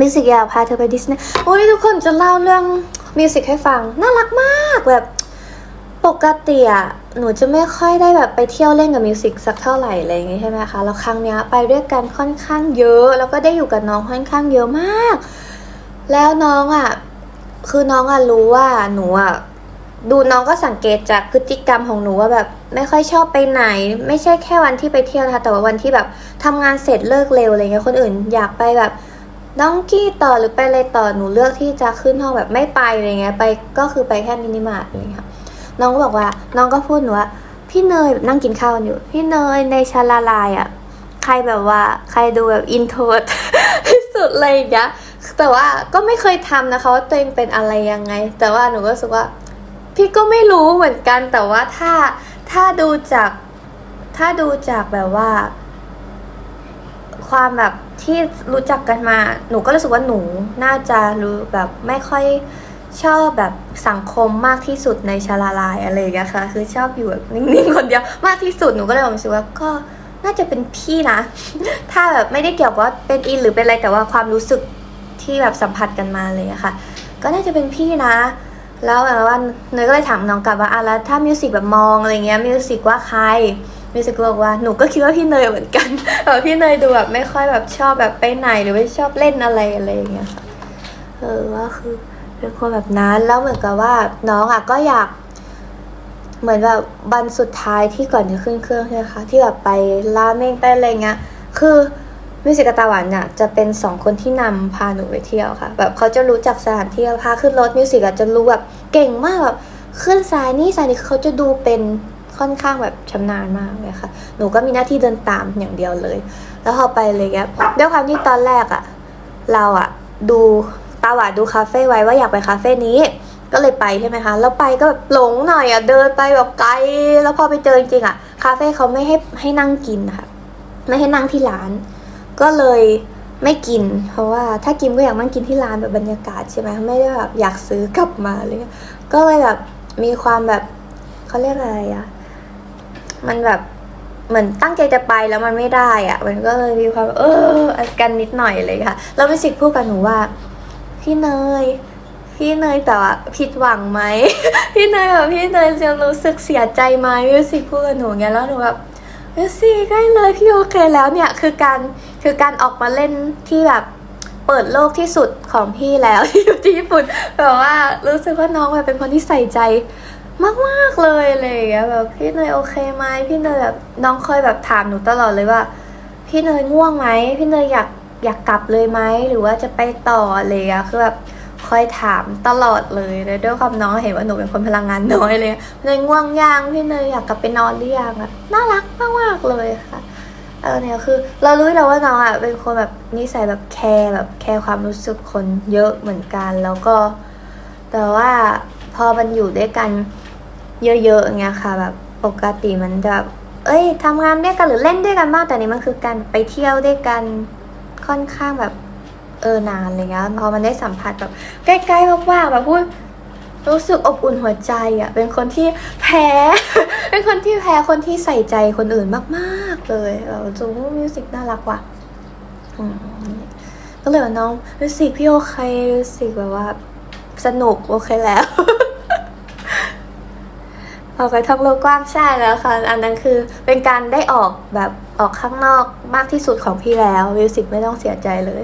มิวสิกอยากพาเธอไปดิสนีย์โอ้ยทุกคนจะเล่าเรื่องมิวสิกให้ฟัง น่ารักมากแบบปกติอะหนูจะไม่ค่อยได้แบบไปเที่ยวเล่นกับมิวสิกสักเท่าไหร่อะไรอย่างงี้ใช่ไหมคะแล้วครั้งนี้ไปด้วยกันค่อนข้างเยอะ แล้วก็ได้อยู่กับน้องค่อนข้างเยอะมาก แล้วน้องอะคือน้องอะรู้ว่าหนูอะดูน้องก็สังเกตจากพฤติกรรมของหนูว่าแบบไม่ค่อยชอบไปไหน ไม่ใช่แค่วันที่ไปเที่ยวนะคะแต่ว่าวันที่แบบทำงานเสร็จเลิกเร็วอะไรเงี้ยคนอื่นอยากไปแบบ ดองกี้ต่อหรือไปอะไรต่อหนูเลือกที่จะขึ้นห้องแบบไม่ไปอะไรเงี้ยไปก็คือไปแค่มินิมาร์ทอะไรเงี้ยค่ะน้องก็บอกว่า น้องก็พูดหนูว่าพี่เนยแบบนั่งกินข้าวอยู่ พี่เนยในชาลาลายอะใครแบบว่าใครดูแบบอินโทรดที่สุดเลยอย่างเงี้ยแต่ว่าก็ไม่เคยทำนะคะว่าตัวเองเป็นอะไรยังไง แต่ว่าหนูก็รู้สึกว่า พี่ก็ไม่รู้เหมือนกันแต่ว่าถ้าถ้าดูจากถ้าดูจากแบบว่า ความแบบที่รู้จักกันมา หนูก็รู้สึกว่าหนูน่าจะรู้แบบไม่ค่อยชอบแบบสังคมมากที่สุดในชาลาลายอะไรอย่างเงี้ยค่ะ คือชอบอยู่แบบนิ่งๆคนเดียวมากที่สุดหนูก็เลยรู้สึกว่าก็น่าจะเป็นพี่นะ ถ้าแบบไม่ได้เกี่ยวกับว่าเป็นอินหรือเป็นอะไรแต่ว่าความรู้สึกที่แบบสัมผัสกันมาเลยอะค่ะ ก็น่าจะเป็นพี่นะ แล้วแบบว่าเนยก็เลยถามน้องกลับว่าอะแล้วถ้ามิวสิกแบบมองอะไรเงี้ยมิวสิกว่าใคร มิวสิกบอกว่าหนูก็คิดว่าพี่เนยเหมือนกันแบบพี่เนยดูแบบไม่ค่อยแบบชอบแบบไปไหนหรือไม่ชอบเล่นอะไรอะไรอย่างเงี้ยค่ะเออว่าคือเป็นคนแบบนั้นแล้วเหมือนกับว่าน้องอะก็อยากเหมือนแบบวันสุดท้ายที่ก่อนจะขึ้นเครื่องใช่ไหมคะที่แบบไปราเมงไปอะไรเงี้ย คือมิวสิกตาหวานเนี่ยจะเป็นสองคนที่นำพาหนูไปเที่ยวค่ะ แบบเขาจะรู้จักสถานที่พาขึ้นรถมิวสิกจะรู้แบบเก่งมากแบบขึ้นสายนี่สายนี้เขาจะดูเป็น ค่อนข้างแบบชำนาญมากเลยค่ะ หนูก็มีหน้าที่เดินตามอย่างเดียวเลย แล้วพอไปเลยเงี้ยด้วยความที่ตอนแรกอะเราอะดูตาหวานดูคาเฟ่ไว้ว่าอยากไปคาเฟ่นี้ ก็เลยไปใช่ไหมคะ แล้วไปก็แบบหลงหน่อยอะเดินไปแบบไกล แล้วพอไปเจอจริงๆอะคาเฟ่เขาไม่ให้ให้นั่งกินค่ะ ไม่ให้นั่งที่ร้าน ก็เลยไม่กิน เพราะว่าถ้ากินก็อยากนั่งกินที่ร้านแบบบรรยากาศใช่ไหมไม่ได้แบบอยากซื้อกลับมาอะไรเลยก็เลยแบบมีความแบบเขาเรียกอะไรอะ มันแบบเหมือนตั้งใจจะไปแล้วมันไม่ได้อะมันก็เลยมีความแบบเออกันนิดหน่อยเลยค่ะแล้วมิสิกพูดกับหนูว่า พี่เนยพี่เนยแต่ว่าผิดหวังไหม พี่เนยแบบพี่เนยจะรู้สึกเสียใจไหมมิวสิกพูดกับหนูเงี้ยแล้วหนูแบบมิวสิกใกล้เลยพี่โอเคแล้วเนี่ยคือการคือการออกมาเล่นที่แบบเปิดโลกที่สุดของพี่แล้วที่อยู่ที่ญี่ปุ่นแบบว่ารู้สึกว่าน้องแบบเป็นคนที่ใส่ใจ มากๆเลยอะไรอย่างเงี้ยแบบพี่เนยโอเคไหมพี่เนยแบบน้องเคยแบบถามหนูตลอดเลยว่า พี่เนยง่วงไหมพี่เนยอยากอยากกลับเลยไหมหรือว่าจะไปต่ออะไรอย่างเงี้ยคือแบบคอยถามตลอดเลยแล้วด้วยความน้องเห็นว่าหนูเป็นคนพลังงานน้อยเลยเนยง่วงยังพี่เนยอยากกลับไปนอนหรือยังอะน่ารักมากๆเลยค่ะเออเนี่ยคือเรารู้แล้วว่าน้องอะเป็นคนแบบนิสัยแบบแคร์แบบแคร์ความรู้สึกคนเยอะเหมือนกัน แล้วก็ แต่ว่าพอมันอยู่ด้วยกัน เยอะๆอย่างเงี้ยค่ะแบบปกติมันจะเอ้ยทำงานด้วยกันหรือเล่นด้วยกันบ้างแต่นี่มันคือการไปเที่ยวด้วยกันค่อนข้างแบบเออนานอะไรเงี้ยพอมันได้สัมผัสแบบใกล้ๆมากๆแบบพูดรู้สึกอบอุ่นหัวใจอะ เป็นคนที่แพ้ เป็นคนที่แพ้คนที่ใส่ใจคนอื่นมากๆเลยเราจูมิวสิกน่ารักว่ะอืมก็เลยว่าน้องรู้สึกพี่โอเครู้สึกแบบว่าสนุกโอเคแล้ว ออกไปท่องโลกกว้างใช่แล้วค่ะ อันนั้นคือเป็นการได้ออกแบบออกข้างนอกมากที่สุดของพี่แล้ววิวสิกไม่ต้องเสียใจเลย